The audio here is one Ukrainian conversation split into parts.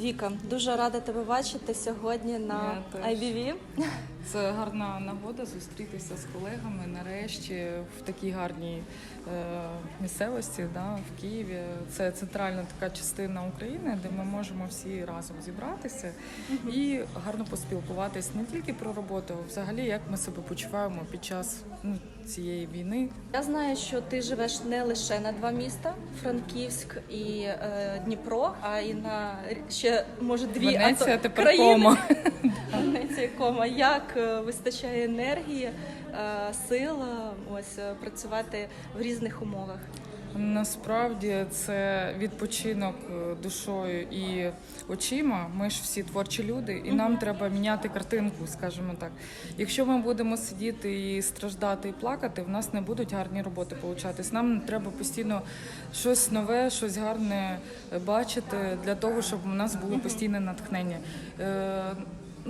Віка, дуже рада тебе бачити сьогодні на Я. IBV. Це гарна нагода зустрітися з колегами нарешті в такій гарній е, місцевості, да, в Києві. Це центральна така частина України, де ми можемо всі разом зібратися і гарно поспілкуватись не тільки про роботу, а взагалі як ми себе почуваємо під час ну, цієї війни. Я знаю, що ти живеш не лише на два міста Франківськ і е, Дніпро, а й на ще може дві Венеція а то тепер країни. кома. Кома. Як е, вистачає енергії, е, сил е, ось працювати в різних умовах? Насправді це відпочинок душою і очима. Ми ж всі творчі люди, і нам треба міняти картинку, скажімо так. Якщо ми будемо сидіти і страждати і плакати, в нас не будуть гарні роботи получатись. Нам треба постійно щось нове, щось гарне бачити для того, щоб у нас було постійне натхнення.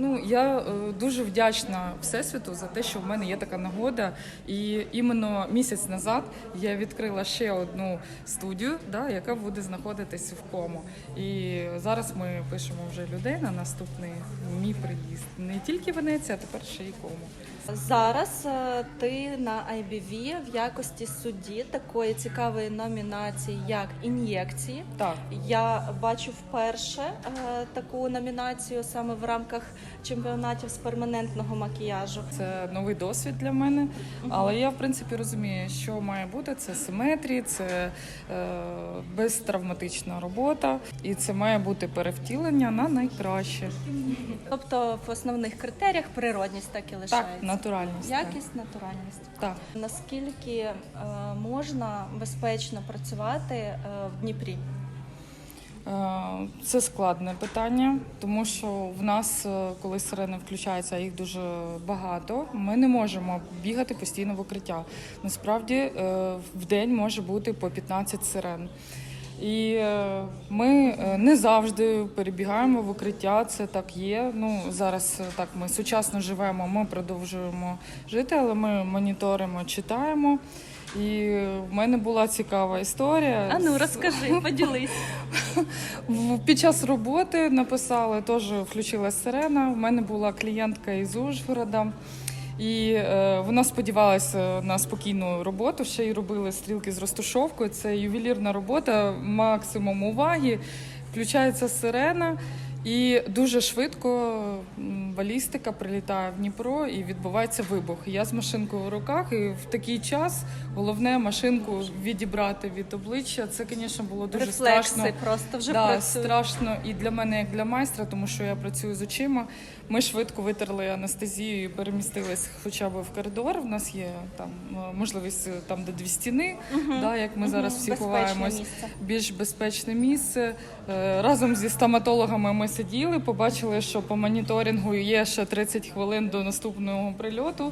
Ну, я е, дуже вдячна Всесвіту за те, що в мене є така нагода. І іменно місяць назад я відкрила ще одну студію, да, яка буде знаходитись в кому. І зараз ми пишемо вже людей на наступний мій приїзд. Не тільки Венеція, а тепер ще й кому. Зараз е, ти на IBV в якості судді такої цікавої номінації, як ін'єкції. Так. Я бачу вперше е, таку номінацію саме в рамках чемпіонатів з перманентного макіяжу. Це новий досвід для мене, але я в принципі розумію, що має бути це симетрії, це е, безтравматична робота, і це має бути перевтілення на найкраще. Тобто в основних критеріях природність так і Так, лишається. натуральність. так. Якість, натуральність. Так. Наскільки е, можна безпечно працювати е, в Дніпрі? Е, Це складне питання, тому що в нас, е, коли сирени включаються, їх дуже багато. Ми не можемо бігати постійно в укриття. Насправді е, в день може бути по 15 сирен. І ми не завжди перебігаємо в укриття. Це так є. Ну зараз так ми сучасно живемо. Ми продовжуємо жити, але ми моніторимо, читаємо. І в мене була цікава історія. А ну розкажи, поділись. Під час роботи написали, теж включила сирена. В мене була клієнтка із Ужгорода. І е, вона сподівалася на спокійну роботу. Ще й робили стрілки з розташовкою. Це ювелірна робота, максимум уваги. Включається сирена, і дуже швидко балістика прилітає в Дніпро і відбувається вибух. Я з машинкою в руках, і в такий час головне машинку відібрати від обличчя. Це, звісно, було дуже Рефлекси страшно. просто вже да, працюють. страшно і для мене, як для майстра, тому що я працюю з очима. Ми швидко витерли анестезію і перемістились хоча б в коридор. У нас є там е, можливість е, там, де дві стіни, да, як ми зараз всі Безпечне ховаємось. місце. Більш безпечне місце. Е, Разом зі стоматологами ми сиділи, побачили, що по моніторингу є ще 30 хвилин до наступного прильоту.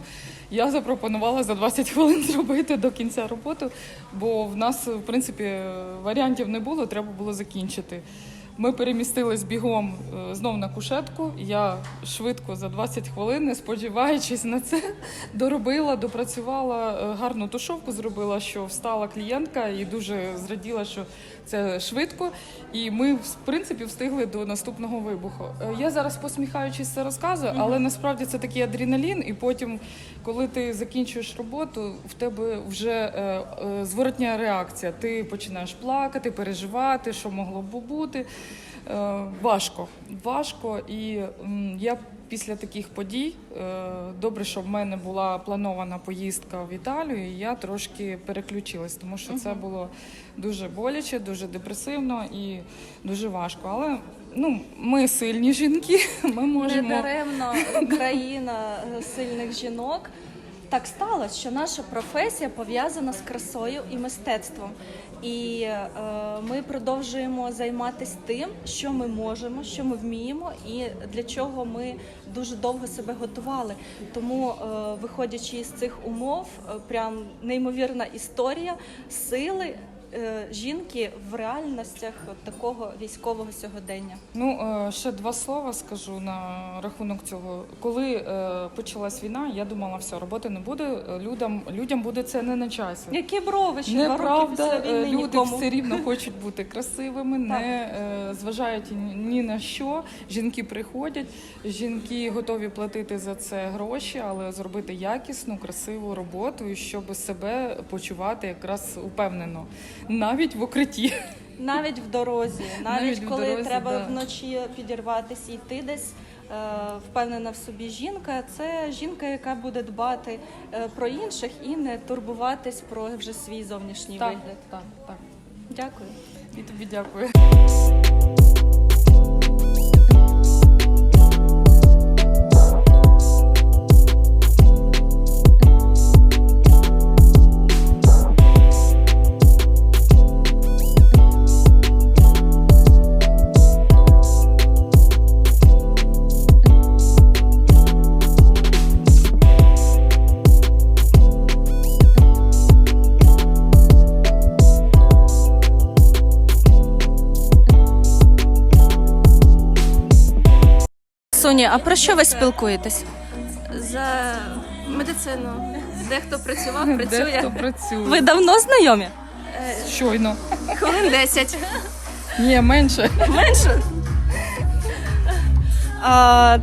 Я запропонувала за 20 хвилин зробити до кінця роботу, бо в нас, в принципі, варіантів не було, треба було закінчити. Ми перемістились бігом е, знов на кушетку. Я швидко за 20 хвилин, не сподіваючись на це, доробила, допрацювала е, гарну тушовку, зробила, що встала клієнтка і дуже зраділа, що це швидко. І ми, в принципі, встигли до наступного вибуху. Е, Я зараз посміхаючись це розказую, але насправді це такий адреналін, і потім, коли ти закінчуєш роботу, в тебе вже зворотня реакція. Ти починаєш плакати, переживати, що могло б бути. Е, важко, важко. І я після таких подій е, добре, що в мене була планована поїздка в Італію, і я трошки переключилась, тому що це було дуже боляче, дуже депресивно і дуже важко. Але ну, ми сильні жінки, ми можемо. Недаремно країна е, сильних жінок. Так сталося, що наша професія пов'язана з красою і мистецтвом. І е, ми продовжуємо займатися тим, що ми можемо, що ми вміємо, і для чого ми дуже довго себе готували. Тому, е, виходячи із цих умов, е, прям неймовірна історія сили жінки в реальностях такого військового сьогодення? Ну, е, ще два слова скажу на рахунок цього. Коли е, почалась війна, я думала, все, роботи не буде. е, Людям, людям буде це не на часі. Які брови ще два роки Неправда, після е, війни люди нікому? все рівно хочуть бути красивими, не е, зважають ні- ні на що. Жінки приходять, жінки готові платити за це гроші, але зробити якісну, красиву роботу, і щоб себе почувати якраз упевнено, навіть в укритті. Навіть в дорозі, навіть, Навіть в коли дорозі, треба да. вночі підірватися і йти десь. е, Впевнена в собі жінка це жінка, яка буде дбати е, про інших і не турбуватись про вже свій зовнішній Так, вигляд. так, так. Дякую. І тобі дякую. Соня, а про що ви спілкуєтесь? За медицину. Дехто працював, Дехто працює працює. Ви давно знайомі? Щойно. хвилин 10. Ні, менше. Менше. А,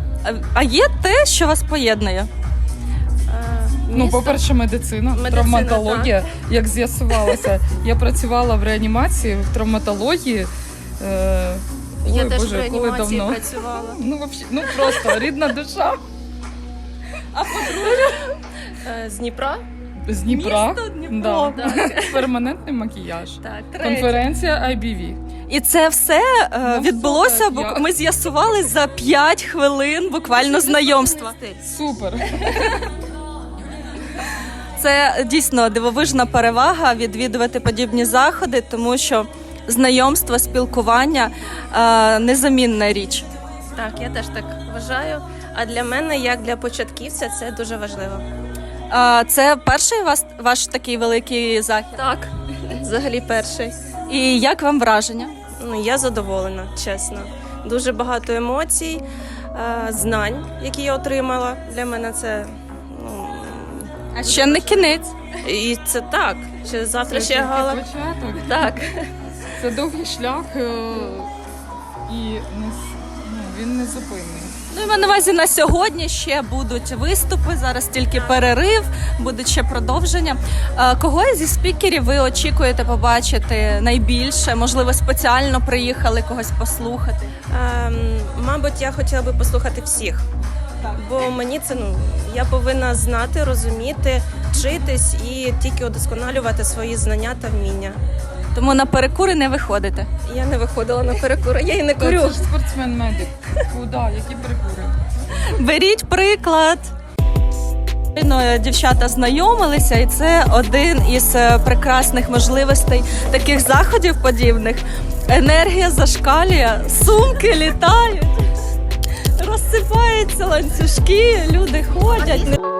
а є те, що вас поєднує? Ну, по-перше, медицина, Медицина, травматологія. Як з'ясувалося, я працювала в реанімації, в травматології. Я ой, теж Боже, в реанімації давно. працювала. Ну, вообще, ну просто рідна душа Е, З Дніпра. з Дніпра. Місто Дніпро. Да. Перманентний макіяж. Так. Конференція IBV. І це все е, Ну, відбулося, супер, бо я- ми з'ясували за 5 хвилин буквально знайомства. Супер. Це дійсно дивовижна перевага відвідувати подібні заходи, тому що знайомство, спілкування е, незамінна річ. Так, я теж так вважаю. А для мене, як для початківця, це дуже важливо. Е, це перший вас ваш такий великий захід. Так, взагалі перший. І як вам враження? Ну, я задоволена, чесно. Дуже багато емоцій, е, знань, які я отримала. Для мене це. Ну, А ще не кінець. і це так. Ще завтра Це ще гала. початок. Так. Це довгий шлях е, і не ну, він не зупинний. Ну і на увазі на сьогодні ще будуть виступи. Зараз тільки перерив, буде ще продовження. Е, Кого зі спікерів ви очікуєте побачити найбільше? Можливо, спеціально приїхали когось послухати. Ем, мабуть, я хотіла би послухати всіх. Бо мені це ну я повинна знати, розуміти, вчитись і тільки удосконалювати свої знання та вміння. Тому на перекури не виходите. Я не виходила на перекури, я і не курю. Це ж спортсмен-медик. Куди? Які перекури? Беріть приклад. Щойно Дівчата знайомилися, і це один із е, прекрасних можливостей таких заходів подібних. Енергія зашкалює, сумки літають, розсипаються ланцюжки, люди ходять.